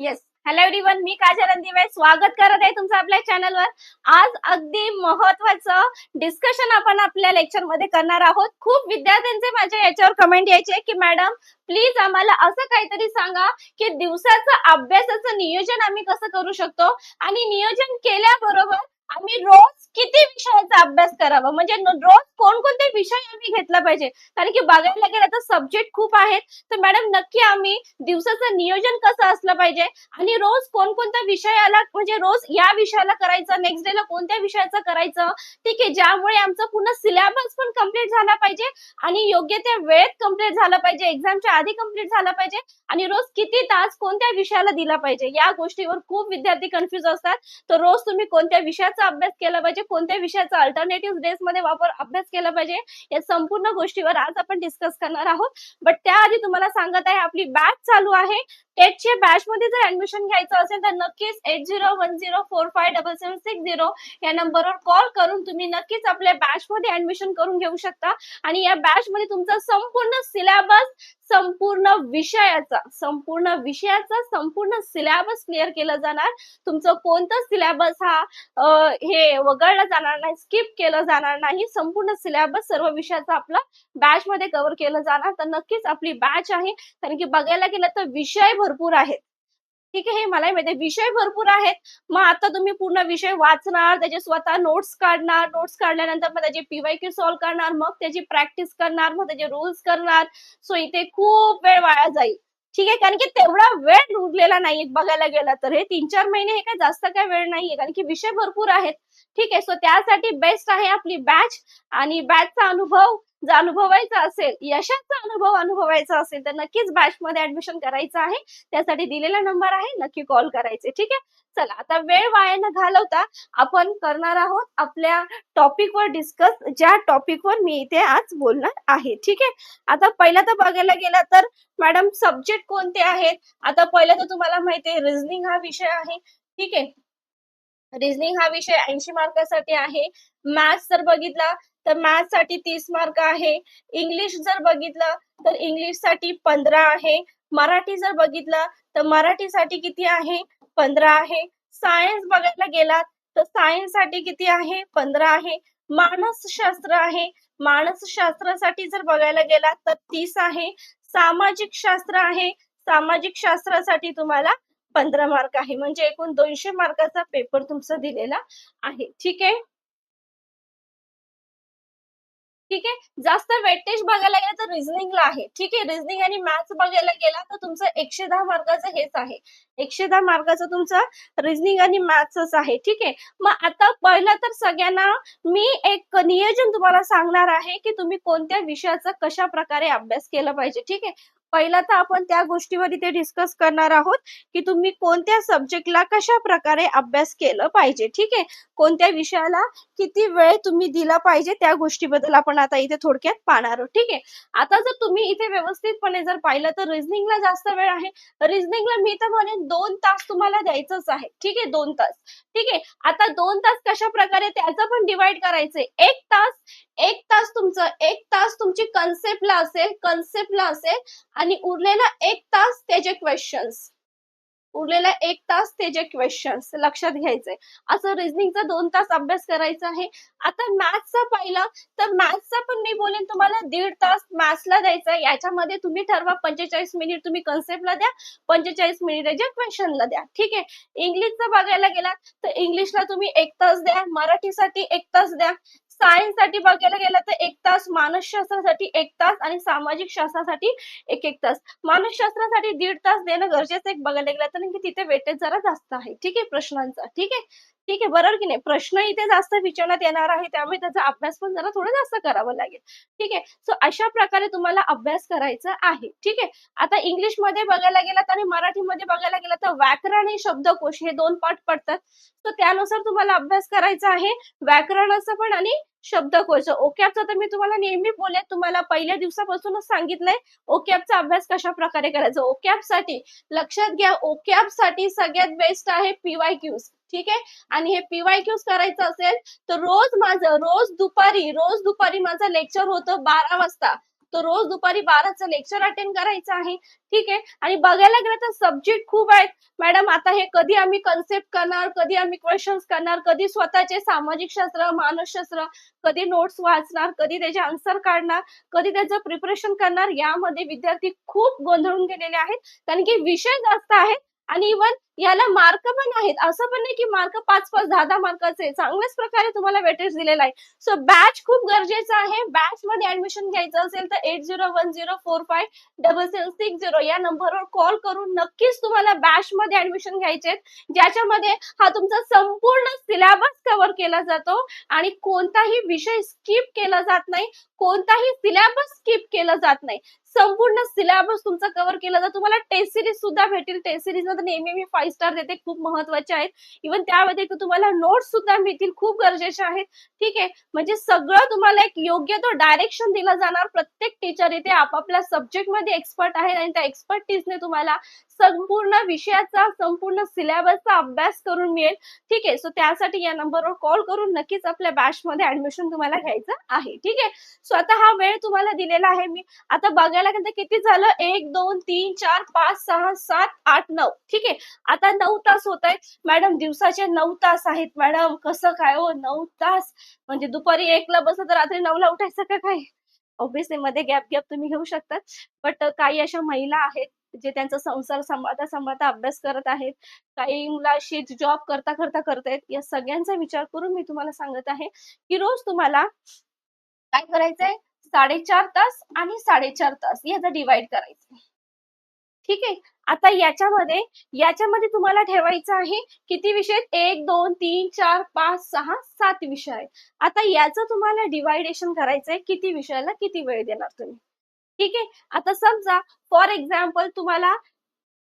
Yes hello everyone मी काजल अंदिवे स्वागत करत आहे तुमचं आपल्या चॅनलवर आज अगदी महत्वाचं डिस्कशन आपण आपल्या लेक्चरमध्ये करणार आहोत. खूप विद्यार्थ्यांचे माझ्या याच्यावर कमेंट यायचे की मॅडम प्लीज आम्हाला असं काहीतरी सांगा की दिवसाचं अभ्यासाचं नियोजन आम्ही कसं करू शकतो? आणि नियोजन केल्याबरोबर आम्ही रोज किती विषयाचा अभ्यास करावा? म्हणजे रोज कोणकोणते विषय आम्ही घेतला पाहिजे? कारण की बघायला गेलं तर सब्जेक्ट खूप आहेत. तर मॅडम नक्की आम्ही दिवसाचं नियोजन कसं असलं पाहिजे? आणि रोज कोणकोणत्या विषयाला म्हणजे रोज या विषयाला करायचं नेक्स्ट डेला कोणत्या विषयाचं करायचं? ठीक आहे ज्यामुळे आमचं पूर्ण सिलेबस पण कंप्लीट झाला पाहिजे आणि योग्य त्या वेळेत कंप्लीट झालं पाहिजे. एक्झामच्या आधी कंप्लीट झालं पाहिजे आणि रोज किती तास कोणत्या विषयाला दिला पाहिजे? या गोष्टीवर खूप विद्यार्थी कन्फ्युज असतात. तर रोज तुम्ही कोणत्या विषयाचा अभ्यास केला पाहिजे? कोणत्या विषयाचा अल्टरनेटिव्ह डेजमध्ये वापर अभ्यास केलं पाहिजे. या संपूर्ण गोष्टीवर आज आपण डिस्कस करणार आहोत. बट त्याआधी तुम्हाला सांगत आहे आपली बॅच चालू आहे. टेटच्या बॅच मध्ये जर ऍडमिशन घ्यायचं असेल तर नक्कीच eight zero one zero four five double seven six zero या नंबरवर कॉल करून तुम्ही नक्कीच आपल्या बॅच मध्ये ऍडमिशन करून घेऊ शकता. आणि या बॅच मध्ये तुमचा संपूर्ण सिलेबस संपूर्ण विषयाचा संपूर्ण विषयाचा संपूर्ण सिलेबस क्लिअर केलं जाणार. तुमचं कोणतं सिलेबस हा हे वगळला जाणार नाही स्किप केलं जाणार नाही. संपूर्ण सिलेबस सर्व विषयाचा आपला बॅच मध्ये कव्हर केलं जाणार. तर नक्कीच आपली बॅच आहे. कारण की बघायला गेलं तर विषय भरपूर आहेत. ठीक आहे हे मलाही माहिती विषय भरपूर आहेत. मग आता तुम्ही पूर्ण विषय वाचणार त्याचे स्वतः नोट्स काढणार नोट्स काढल्यानंतर मग त्याचे पीवाय क्यू सॉल्व्ह करणार मग त्याची प्रॅक्टिस करणार मग त्याचे रूल्स करणार. सो इथे खूप वेळ वाया जाईल. ठीक आहे कारण की तेवढा वेळ उरलेला नाहीये बघायला गेला तर. हे तीन चार महिने हे काय जास्त काय वेळ नाहीये कारण की विषय भरपूर आहेत. ठीक आहे सो त्यासाठी बेस्ट आहे आपली बॅच आणि बॅचचा अनुभव. जर अनुभवायचा असेल यशाचा अनुभव अनुभवायचा असेल तर नक्कीच बॅचमध्ये ऍडमिशन करायचं आहे. त्यासाठी दिलेला नंबर आहे नक्की कॉल करायचे. ठीक आहे? चला आता वेळ वाया न घालवता आपण करणार आहोत आपल्या टॉपिकवर डिस्कस ज्या टॉपिकवर मी इथे आज बोलणार आहे. ठीक आहे? आता पहिला तर बघायला गेला तर मॅडम सब्जेक्ट कोणते आहेत? आता पहिलं तर तुम्हाला माहिती आहे रिझनिंग हा विषय आहे. ठीक आहे? रिझनिंग हा विषय ऐंशी मार्कासाठी आहे. मॅथ्स जर बघितला तर मॅथ्ससाठी तीस मार्क आहे. इंग्लिश जर बघितलं तर इंग्लिशसाठी पंधरा आहे. मराठी जर बघितलं तर मराठीसाठी किती आहे? पंधरा आहे. सायन्स बघायला गेलात तर सायन्ससाठी किती आहे? पंधरा आहे. मानसशास्त्र आहे. मानसशास्त्रासाठी जर बघायला गेलात तर तीस आहे. सामाजिक शास्त्र आहे. सामाजिक शास्त्रासाठी तुम्हाला पंधरा मार्क आहे. म्हणजे एकूण दोनशे मार्काचा पेपर तुमचा दिलेला आहे. ठीक आहे? ठीक आहे? जास्त वेटेज बघायला गेलं तर रिझनिंगला आहे. ठीक आहे? रिझनिंग आणि मॅथ्स बघायला गेला तर तुमचं एकशे दहा मार्काचं हेच आहे. एकशे दहा मार्काचं तुमचं रिझनिंग आणि मॅथ्सच आहे. ठीक आहे? मग आता पहिलं तर सगळ्यांना मी एक नियोजन तुम्हाला सांगणार आहे की तुम्ही कोणत्या विषयाचा कशा प्रकारे अभ्यास केला पाहिजे. ठीक आहे? पहिला तर आपण त्या गोष्टीवर इथे डिस्कस करणार आहोत की तुम्ही कोणत्या सब्जेक्टला कशा प्रकारे अभ्यास केलं पाहिजे. ठीक आहे? कोणत्या विषयाला किती वेळ तुम्ही दिला पाहिजे त्या गोष्टीबद्दल आपण आता इथे थोडक्यात पाहणार आहोत. ठीक आहे? आता जर तुम्ही इथे व्यवस्थितपणे जर पाहिलं तर रिझनिंगला जास्त वेळ आहे. रिझनिंगला मी तर म्हणेन दोन तास तुम्हाला द्यायचंच आहे. ठीक आहे? दोन तास. ठीक आहे? आता दोन तास कशा प्रकारे त्याचं पण डिवाइड करायचंय. एक तास एक तास तुमचं एक तास तुमची कन्सेप्टला असेल कन्सेप्टला असेल आणि उरलेला एक तास त्याचे क्वेश्चन्स उरलेला एक तास त्याचे क्वेश्चन्स लक्षात घ्यायचंय. असं रिझनिंगचा दोन तास अभ्यास करायचा आहे. आता मॅथ्सचा पाहिला तर मॅथ्सचा पण मी बोलेन तुम्हाला दीड तास मॅथ्सला द्यायचा आहे. याच्यामध्ये तुम्ही ठरवा पंचेचाळीस मिनिट तुम्ही कन्सेप्टला द्या पंचेचाळीस मिनिट त्याच्या क्वेश्चनला द्या. ठीक आहे? इंग्लिशचं बघायला गेलात तर इंग्लिशला तुम्ही एक तास द्या मराठीसाठी एक तास द्या. सायन्ससाठी बघायला गेलं तर एक तास मानसशास्त्रासाठी एक तास आणि सामाजिक शास्त्रासाठी एक एक तास. मानसशास्त्रासाठी दीड तास देणं गरजेचं आहे बघायला गेलं तर की तिथे वेटेज जरा जास्त आहे. ठीक आहे प्रश्नांचा. ठीक आहे? ठीक आहे बरोबर की नाही? प्रश्न इथे जास्त विचारण्यात येणार आहे त्यामुळे त्याचा अभ्यास पण जरा थोडं जास्त करावा लागेल. ठीक आहे? सो अशा प्रकारे तुम्हाला अभ्यास करायचा आहे. ठीक आहे? आता इंग्लिशमध्ये बघायला गेलात आणि मराठीमध्ये बघायला गेलं तर व्याकरण आणि शब्दकोश हे दोन पाठ पडतात. तर त्यानुसार तुम्हाला अभ्यास करायचा आहे. व्याकरणाचं पण आणि शब्दकोश ओकॅपचा तर मी तुम्हाला नेहमी बोलले तुम्हाला पहिल्या दिवसापासूनच सांगितलंय ओकॅपचा अभ्यास कशा प्रकारे करायचा? ओकॅपसाठी लक्षात घ्या ओकॅपसाठी सगळ्यात बेस्ट आहे पीवाय क्यूज ठीक आहे? आणि हे पीवाय क्यूज करायचं असेल तर रोज माझं रोज दुपारी रोज दुपारी माझं लेक्चर होतं बारा वाजता. तो रोज दुपारी बाराचं लेक्चर अटेंड करायचं आहे. ठीक आहे? आणि बघायला गेलं तर सब्जेक्ट खूप आहेत. मॅडम आता हे कधी आम्ही कन्सेप्ट करणार? कधी आम्ही क्वेश्चन्स करणार? कधी स्वतःचे सामाजिक शास्त्र मानसशास्त्र कधी नोट्स वाचणार? कधी त्याचे आन्सर काढणार? कधी त्याचं प्रिपरेशन करणार? यामध्ये विद्यार्थी खूप गोंधळून गेलेले आहेत. कारण की विषय जास्त आहेत. आणि इव्हन याला मार्क पण आहेत. असं पण नाही की मार्क पाच पाच दहा दहा मार्काचे चांगल्याच प्रकारे तुम्हाला वेटेज दिलेला आहे. सो बॅच खूप गरजेचं आहे. बॅच मध्ये ऍडमिशन घ्यायचं असेल तर eight zero one zero four five double seven six zero या नंबरवर कॉल करून नक्कीच तुम्हाला बॅच मध्ये ऍडमिशन घ्यायचे ज्याच्यामध्ये हा तुमचा संपूर्ण सिलेबस कव्हर केला जातो आणि कोणताही विषय स्किप केला जात नाही. कोणताही सिलेबस स्किप केला जात नाही. संपूर्ण सिलेबस तुमचा कव्हर केला जातो. तुम्हाला टेस्ट सिरीज सुद्धा भेटेल. टेस्ट सिरीजमध्ये नेहमी मी फाईव्ह स्टार देते खूप महत्त्वाचे आहेत. इव्हन त्यामध्ये तुम्हाला नोट्स सुद्धा मिळतील खूप गरजेचे आहेत. ठीक आहे? म्हणजे सगळं तुम्हाला एक योग्य तो डायरेक्शन दिला जाणार. प्रत्येक टीचर इथे आपापल्या सब्जेक्टमध्ये एक्सपर्ट आहेत आणि त्या एक्सपर्टीजने तुम्हाला संपूर्ण विषयाचा संपूर्ण सिलेबसचा अभ्यास करून मिळेल. ठीक आहे? सो त्यासाठी या नंबरवर कॉल करून नक्कीच आपल्या बॅचमध्ये ऍडमिशन तुम्हाला घ्यायचं आहे. ठीक आहे? सो आता हा वेळ तुम्हाला दिलेला आहे मी. आता बघायला गेलं तर किती झालं? एक दोन तीन चार पाच सहा सात आठ नऊ. ठीक आहे? आता नऊ तास होत आहेत. मॅडम दिवसाचे नऊ तास आहेत. मॅडम कसं काय हो? नऊ तास? म्हणजे दुपारी एकला बसलं तर रात्री नऊला उठायचं का काय? ऑब्विसली मध्ये गॅप गॅप तुम्ही घेऊ शकतात. बट काही अशा महिला आहेत जे त्यांचा संसार सांभाळता सांभाळता अभ्यास करत आहेत काही मुलं अशी जॉब करता करता करतायत या सगळ्यांचा विचार करून मी तुम्हाला सांगत आहे की रोज तुम्हाला काय करायचंय? साडेचार तास आणि साडेचार तास याचा डिवाइड करायचं ठीक आहे? आता याच्यामध्ये याच्यामध्ये तुम्हाला ठेवायचं आहे किती विषय एक दोन तीन चार पाच सहा सात विषय आहेत. आता याचं तुम्हाला डिवायडेशन करायचंय किती विषयाला किती वेळ देणार तुम्ही? ठीक आहे? आता समजा फॉर एक्झाम्पल तुम्हाला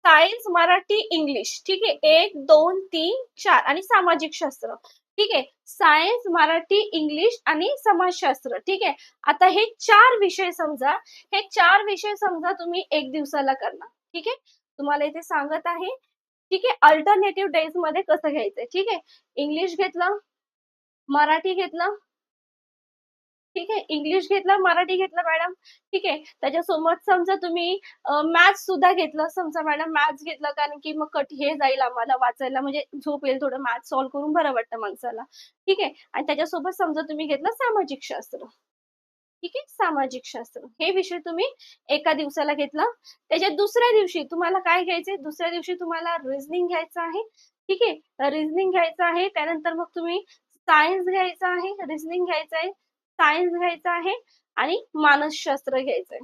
सायन्स मराठी इंग्लिश ठीक आहे? एक दोन तीन चार आणि सामाजिक शास्त्र. ठीक आहे? सायन्स मराठी इंग्लिश आणि समाजशास्त्र. ठीक आहे? आता हे चार विषय समजा हे चार विषय समजा तुम्ही एक दिवसाला करणार. ठीक आहे? तुम्हाला इथे सांगत आहे ठीक आहे? अल्टरनेटिव्ह डेजमध्ये कसं घ्यायचंय? ठीक आहे? इंग्लिश घेतलं मराठी घेतलं ठीक आहे? इंग्लिश घेतलं मराठी घेतलं मॅडम ठीक आहे? त्याच्यासोबत समजा तुम्ही मॅथ्स सुद्धा घेतलं समजा मॅडम मॅथ्स घेतलं कारण की मग कट हे जाईल आम्हाला वाचायला. म्हणजे झोप येईल थोडं मॅथ्स सॉल्व्ह करून बरं वाटतं माणसाला. ठीक आहे? आणि त्याच्यासोबत समजा तुम्ही घेतलं सामाजिक शास्त्र. ठीक आहे? सामाजिक शास्त्र. हे विषय तुम्ही एका दिवसाला घेतला. त्याच्या दुसऱ्या दिवशी तुम्हाला काय घ्यायचंय दुसऱ्या दिवशी तुम्हाला रिझनिंग घ्यायचं आहे. ठीक आहे? रिझनिंग घ्यायचं आहे. त्यानंतर मग तुम्ही सायन्स घ्यायचं आहे. रिझनिंग घ्यायचं आहे. सायन्स घ्यायचं आहे आणि मानसशास्त्र घ्यायचंय.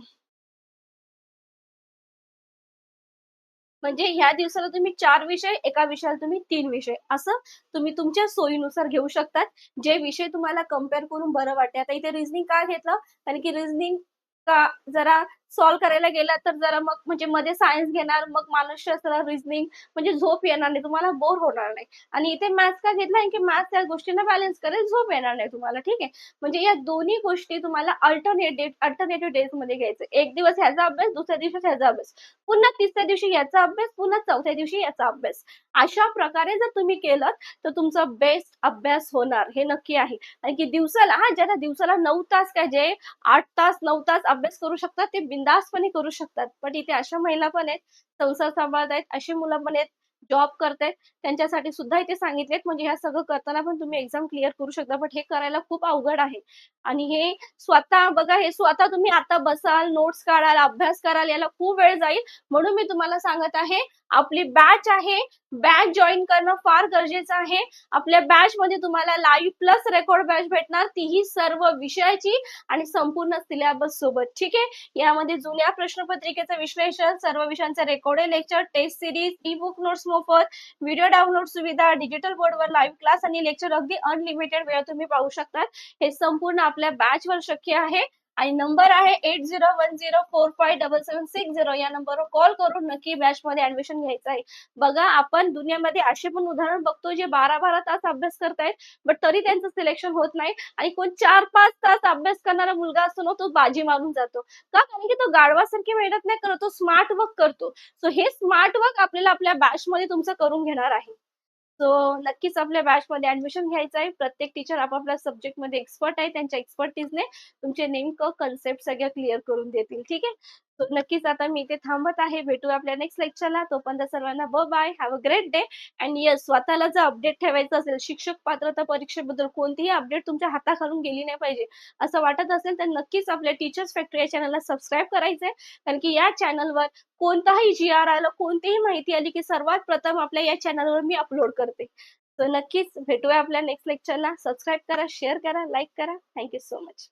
म्हणजे ह्या दिवसाला तुम्ही चार विषय एका विषयाला तुम्ही तीन विषय. असं तुम्ही तुमच्या सोयीनुसार घेऊ शकतात. जे विषय तुम्हाला कंपेअर करून बरं वाटते आता इथे रिझनिंग का घेतलं? कारण की रिझनिंग का जरा सॉल्व्ह करायला गेला तर जरा मग म्हणजे मध्ये सायन्स घेणार मग मानसशास्त्र रिझनिंग म्हणजे झोप येणार नाही तुम्हाला बोर होणार नाही. आणि इथे मॅथ्स का घेतला? की मॅथ्स या गोष्टींना बॅलन्स करेल झोप येणार नाही तुम्हाला ठीक आहे? म्हणजे या दोन्ही गोष्टी तुम्हाला अल्टरनेटिव्ह अल्टरनेटिव्ह डेजमध्ये घ्यायचं. एक दिवस ह्याचा अभ्यास दुसऱ्या दिवशी ह्याचा अभ्यास. पुन्हा तिसऱ्या दिवशी याचा अभ्यास पुन्हा चौथ्या दिवशी याचा अभ्यास. अशा प्रकारे जर तुम्ही केलं तर तुमचा बेस्ट अभ्यास होणार हे नक्की आहे. कारण की दिवसाला हा ज्याला दिवसाला नऊ तास काय जे आठ तास नऊ तास अभ्यास करू शकतात ते बिंदासपणे करू शकतात. पण इथे अशा महिला पण आहेत संसार सांभाळत आहेत अशी मुलं पण आहेत जॉब करतायत त्यांच्यासाठी सुद्धा इथे सांगितलेत. म्हणजे ह्या सगळं करताना पण तुम्ही एक्झाम क्लिअर करू शकता. बट हे करायला खूप अवघड आहे. आणि हे स्वतः बघा हे स्वतः तुम्ही आता बसाल नोट्स काढाल अभ्यास कराल याला खूप वेळ जाईल. म्हणून मी तुम्हाला सांगत आहे आपली बॅच आहे. बॅच जॉईन करणं फार गरजेचं आहे. आपल्या बॅच मध्ये तुम्हाला लाईव्ह प्लस रेकॉर्ड बॅच भेटणार. तीही सर्व विषयाची आणि संपूर्ण सिलेबस सोबत. ठीक आहे? यामध्ये जुन्या प्रश्नपत्रिकेचं विश्लेषण सर्व विषयांचे recorded lecture test series ebook notes मोफत व्हिडिओ डाउनलोड सुविधा डिजिटल बोर्डवर लाईव्ह क्लास आणि लेक्चर अगदी अनलिमिटेड वेळ तुम्ही पाहू शकता हे संपूर्ण आपल्या बॅच वर शक्य आहे. आणि नंबर आहे eight zero one zero four five double seven six zero. या नंबरवर कॉल करून नक्की बॅच मध्ये ऍडमिशन घ्यायचं आहे. बघा आपण दुनियामध्ये असे पण उदाहरण बघतो जे बारा बारा तास अभ्यास करतायत बट तरी त्यांचं सिलेक्शन होत नाही. आणि कोण चार पाच तास अभ्यास करणारा मुलगा असतो ना तो बाजी मारून जातो. का? कारण की तो गाढवासारखी मेहनत नाही करत तो स्मार्ट वर्क करतो. सो हे स्मार्ट वर्क आपल्याला आपल्या बॅच मध्ये तुमचं करून घेणार आहे. सो नक्कीच आपल्या बॅच मध्ये ऍडमिशन घ्यायचं आहे. प्रत्येक टीचर आपापल्या सब्जेक्टमध्ये एक्सपर्ट आहे. त्यांच्या एक्सपर्टीजने तुमचे नेमकं कन्सेप्ट सगळ्या क्लिअर करून देतील. ठीक आहे? नक्कीच आता मी इथे थांबत आहे. भेटूया आपल्या नेक्स्ट लेक्चरला तोपर्यंत सर्वांना ब bye have a great day and yes स्वतःला जर अपडेट ठेवायचं असेल शिक्षक पात्रता परीक्षेबद्दल कोणतीही अपडेट तुमच्या हाताखालून गेली नाही पाहिजे असं वाटत असेल तर नक्कीच आपल्या टीचर्स फॅक्टरी या चॅनलला सबस्क्राईब करायचंय. कारण की या चॅनलवर कोणताही जी आर आला कोणतीही माहिती आली की सर्वात प्रथम आपल्या या चॅनलवर मी अपलोड करते. तर नक्कीच भेटूया आपल्या नेक्स्ट लेक्चरला सबस्क्राईब करा शेअर करा लाईक करा. Thank you so much